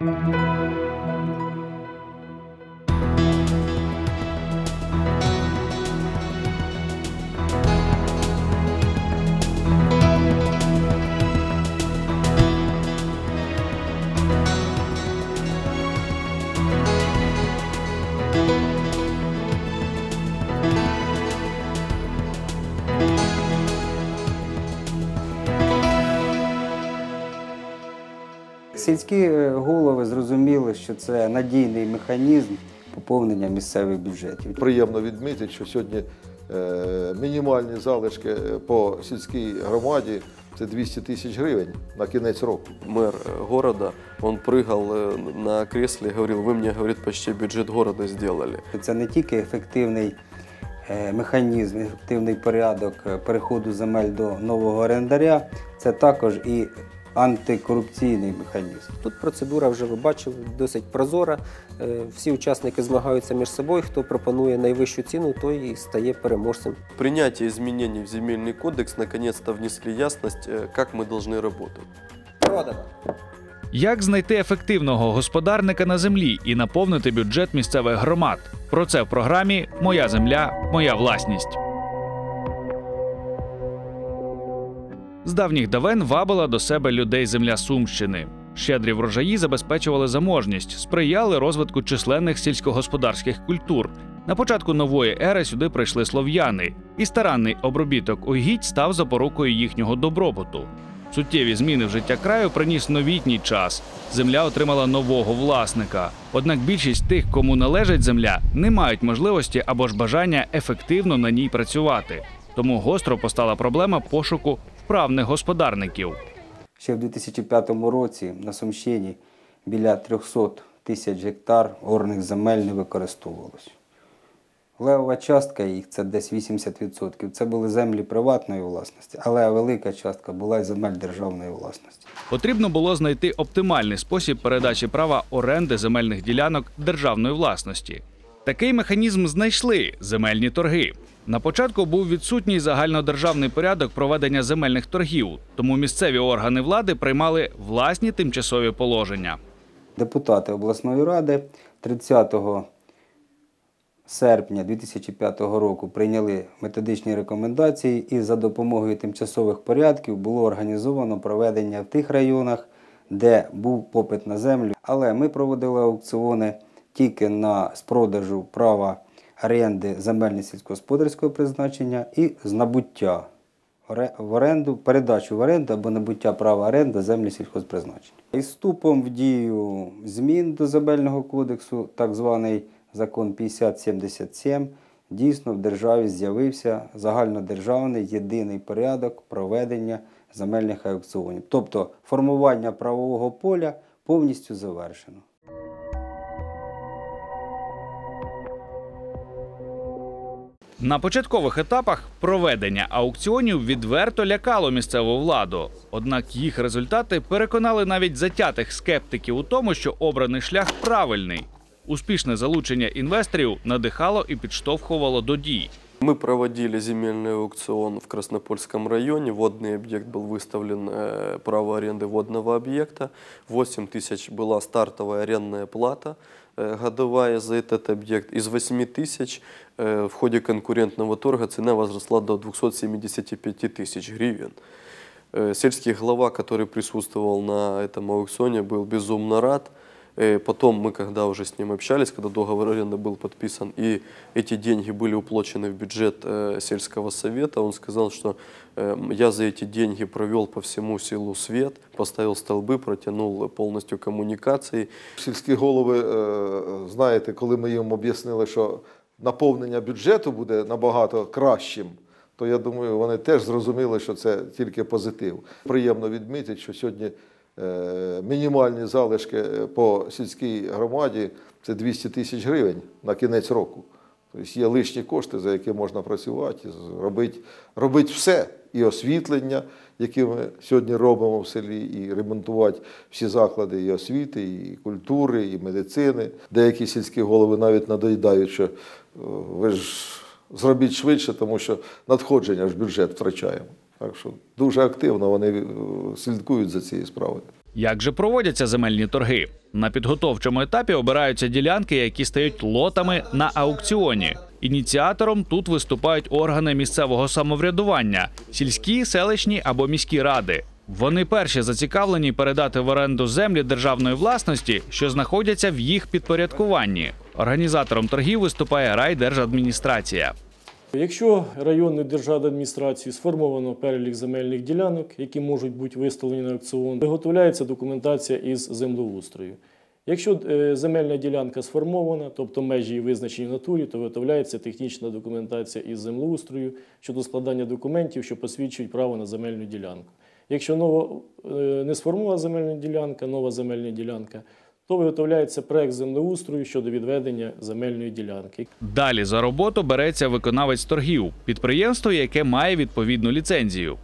Música Сільські е, голови зрозуміли, що це надійний механізм поповнення місцевих бюджетів. Приємно відмітити, що сьогодні е, мінімальні залишки по сільській громаді це 200 тисяч гривень на кінець року. мэр э, города, он прыгал э, на кресле и говорил, вы мне, говорит, почти бюджет города сделали. Це не тільки ефективний е, механізм, ефективний порядок е, переходу земель до нового орендаря, це також і антикорупційний механізм. Тут процедура вже ви бачили досить прозора. Е, Всі учасники змагаються між собою. Хто пропонує найвищу ціну, той і стає переможцем. Принятие изменений в земельный кодекс наконец-то внесли ясность, э, как мы должны работать. Продано. Як знайти ефективного господарника на землі і наповнити бюджет місцевих громад? Про це в програмі Моя земля, моя власність. З давніх давен вабила до себе людей земля Сумщини. Щедрі врожаї забезпечували заможність, сприяли розвитку численних сільськогосподарських культур. На початку нової ери сюди прийшли слов'яни, і старанний обробіток угідь став запорукою їхнього добробуту. Суттєві зміни в життя краю приніс новітній час. Земля отримала нового власника. Однак більшість тих, кому належить земля, не мають можливості або ж бажання ефективно на ній працювати. Тому гостро постала проблема пошуку вправних господарників. Ще в 2005 році на Сумщині біля 300 тисяч гектар орних земель не використовувалось. Левова частка їх це десь 80%. Це були землі приватної власності, але велика частка була земель державної власності. Потрібно було знайти оптимальний спосіб передачі права оренди земельних ділянок державної власності. Такий механізм знайшли земельні торги. На початку був відсутній загальнодержавний порядок проведення земельних торгів, тому місцеві органи влади приймали власні тимчасові положення. Депутати обласної ради 30 серпня 2005 року прийняли методичні рекомендації і за допомогою тимчасових порядків було організовано проведення в тих районах, де був попит на землю. Але ми проводили аукціони тільки на з продажу права оренди земельних сільськогосподарського призначення і з набуття в оренду, передачу в оренду або набуття права оренди землі сільхозпризначення. Із вступом в дію змін до земельного кодексу, так званий закон 5077, дійсно в державі з'явився загальнодержавний єдиний порядок проведення земельних аукціонів. Тобто формування правового поля повністю завершено. На початкових етапах проведення аукціонів відверто лякало місцеву владу. Однак їх результати переконали навіть затятих скептиків у тому, що обраний шлях правильний. Успішне залучення інвесторів надихало і підштовхувало до дій. Мы проводили земельный аукцион в Краснопольском районе. Водный объект был выставлен, э, право аренды водного объекта. 8 тысяч была стартовая арендная плата э, годовая за этот объект. Из 8 тысяч э, в ходе конкурентного торга цена возросла до 275 тысяч гривен. Э, Сельский глава, который присутствовал на этом аукционе, был безумно рад. Э, Потом мы, когда уже с ним общались, когда договор аренды был подписан, и эти деньги были уплачены в бюджет э, сельского совета, он сказал, что э, я за эти деньги провел по всему селу свет, поставил столбы, протянул полностью коммуникации. Сільські голови, е, знаєте, коли ми їм об'яснили, що наповнення бюджету буде набагато кращим, то я думаю, вони теж зрозуміли, що це тільки позитив. Приємно відмітити, що сьогодні е, мінімальні залишки по сільській громаді це 200 тисяч гривень на кінець року. Тобто є лишні кошти, за які можна працювати, робити, робити все. І освітлення, яке ми сьогодні робимо в селі, і ремонтувати всі заклади і освіти, і культури, і медицини. Деякі сільські голови навіть надоїдають, що «Е, ви ж зробіть швидше, тому що надходження ж бюджет втрачаємо. Так що дуже активно вони е, слідкують за цією справою. Як же проводяться земельні торги? На підготовчому етапі обираються ділянки, які стають лотами на аукціоні. Ініціатором тут виступають органи місцевого самоврядування, сільські, селищні або міські ради. Вони перші зацікавлені передати в оренду землі державної власності, що знаходяться в їх підпорядкуванні. Організатором торгів виступає райдержадміністрація. Якщо районною державною адміністрацією сформовано перелік земельних ділянок, які можуть бути виставлені на аукціон, виготовляється документація із землеустрою. Якщо е, земельна ділянка сформована, тобто межі її визначені в натурі, то виготовляється технічна документація із землеустрою щодо складання документів, що посвідчують право на земельну ділянку. Якщо нова, е, не сформована земельна ділянка, нова земельна ділянка, то виготовляється проект землеустрою щодо відведення земельної ділянки. Далі за роботу береться виконавець торгів, підприємство, яке має відповідну ліцензію.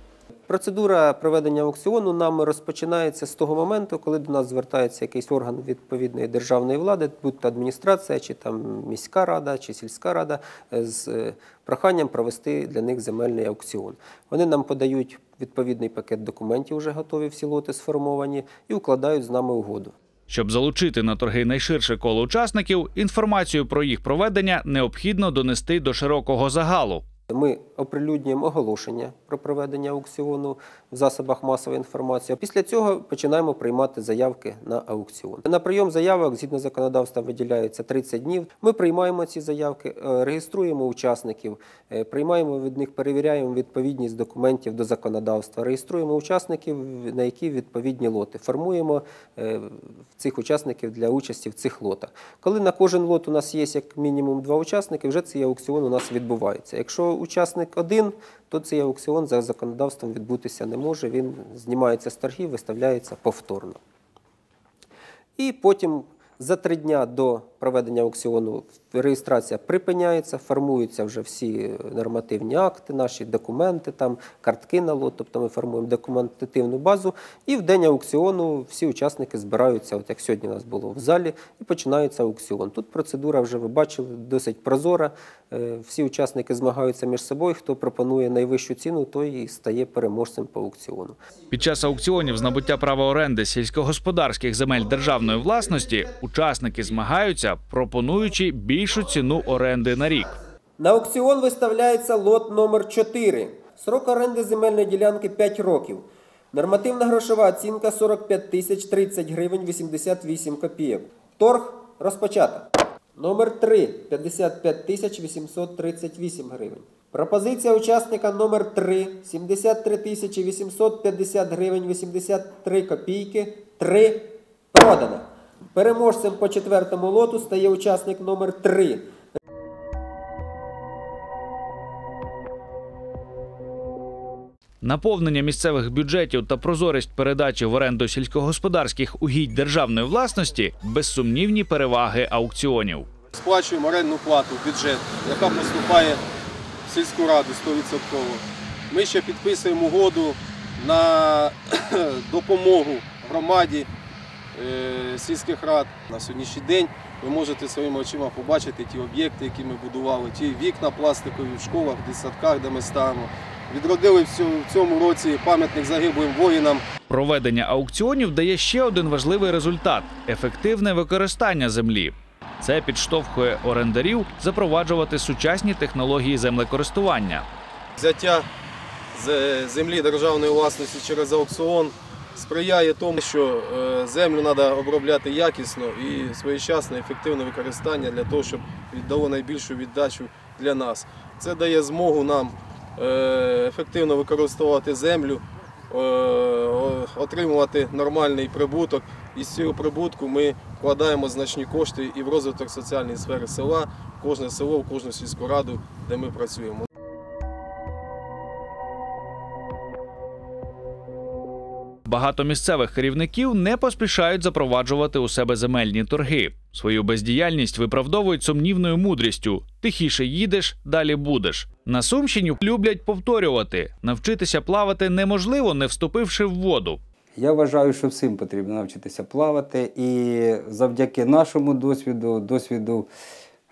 Процедура проведення аукціону нами розпочинається з того моменту, коли до нас звертається якийсь орган відповідної державної влади, будь то адміністрація, чи там міська рада, чи сільська рада, е, з е, проханням провести для них земельний аукціон. Вони нам подають відповідний пакет документів, вже готові всі лоти сформовані, і укладають з нами угоду. Щоб залучити на торги найширше коло учасників, інформацію про їх проведення необхідно донести до широкого загалу. Ми оприлюднюємо оголошення про проведення аукціону в засобах масової інформації. Після цього починаємо приймати заявки на аукціон. На прийом заявок згідно законодавства виділяється 30 днів. Ми приймаємо ці заявки, е, реєструємо учасників, е, приймаємо від них, перевіряємо відповідність документів до законодавства, реєструємо учасників, на які відповідні лоти. Формуємо е, цих учасників для участі в цих лотах. Коли на кожен лот у нас є як мінімум два учасники, вже цей аукціон у нас відбувається. Якщо учасник один, то цей аукціон за законодавством відбутися не може. Він знімається з торгів, виставляється повторно. І потім за три дня до проведення аукціону реєстрація припиняється, формуються вже всі нормативні акти, наші документи, там, картки на лот, тобто ми формуємо документативну базу. І в день аукціону всі учасники збираються, от як сьогодні у нас було в залі, і починається аукціон. Тут процедура вже ви бачили досить прозора. Е, Всі учасники змагаються між собою. Хто пропонує найвищу ціну, той і стає переможцем по аукціону. Під час аукціонів з набуття права оренди сільськогосподарських земель державної власності учасники змагаються, пропонуючи більшу ціну оренди на рік. На аукціон виставляється лот номер 4. Срок оренди земельної ділянки 5 років. Нормативна грошова оцінка 45 тисяч 30 гривень 88 копійок. Торг розпочато. Номер 3 55 тисяч 838 гривень. Пропозиція учасника номер 3 73 тисячі 850 гривень 83 копійки. 3 продано. Переможцем по четвертому лоту стає учасник номер 3 Наповнення місцевих бюджетів та прозорість передачі в оренду сільськогосподарських угідь державної власності безсумнівні переваги аукціонів. Сплачуємо орендну плату в бюджет, яка поступає в сільську раду 100%. Ми ще підписуємо угоду на допомогу громаді сільських рад. На сьогоднішній день ви можете своїми очима побачити ті об'єкти, які ми будували, ті вікна пластикові в школах, в дитсадках, де ми ставимо. Відродили в цьому- році пам'ятник загиблим воїнам. Проведення аукціонів дає ще один важливий результат ефективне використання землі. Це підштовхує орендарів запроваджувати сучасні технології землекористування. Взяття з землі державної власності через аукціон сприяє тому, що е, землю треба обробляти якісно і своєчасне ефективне використання для того, щоб віддало найбільшу віддачу для нас. Це дає змогу нам е, ефективно використовувати землю, е, отримувати нормальний прибуток. І з цього прибутку ми вкладаємо значні кошти і в розвиток соціальної сфери села, в кожне село, в кожну сільську раду, де ми працюємо. Багато місцевих керівників не поспішають запроваджувати у себе земельні торги. Свою бездіяльність виправдовують сумнівною мудрістю: тихіше їдеш, далі будеш. На Сумщині люблять повторювати: навчитися плавати неможливо, не вступивши в воду. Я вважаю, що всім потрібно навчитися плавати, і завдяки нашому досвіду, досвіду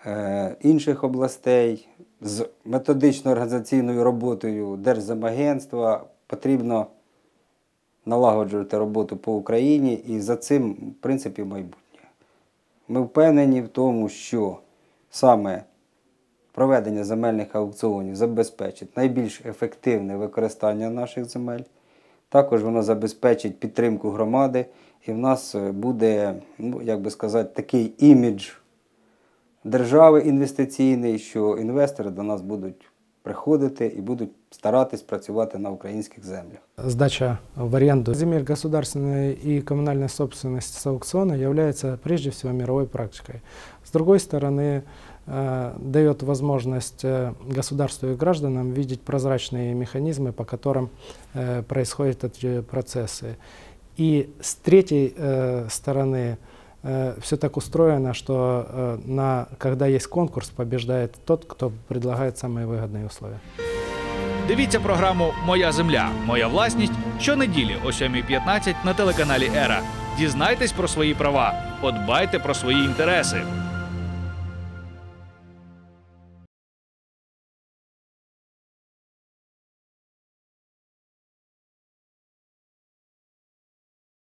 е, інших областей, з методично-організаційною роботою Держземагентства потрібно налагоджувати роботу по Україні, і за цим, в принципі, майбутнє. Ми впевнені в тому, що саме проведення земельних аукціонів забезпечить найбільш ефективне використання наших земель. Також воно забезпечить підтримку громади, і в нас е, буде, ну, як би сказати, такий імідж держави інвестиційний, що інвестори до нас будуть приходити і будуть старатись працювати на українських землях. Сдача в аренду земель государственной и коммунальной собственности с аукциона является прежде всего мировой практикой. С другой стороны, э, дает возможность э, государству и гражданам видеть прозрачные механизмы, по которым э, происходят эти процессы. И с третьей э, стороны, все так устроено, что э, на, когда есть конкурс, побеждает тот, кто предлагает самые выгодные условия. Дивіться програму Моя земля, моя власність щонеділі о 7.15 на телеканалі Ера. Дізнайтесь про свої права, подбайте про свої інтереси.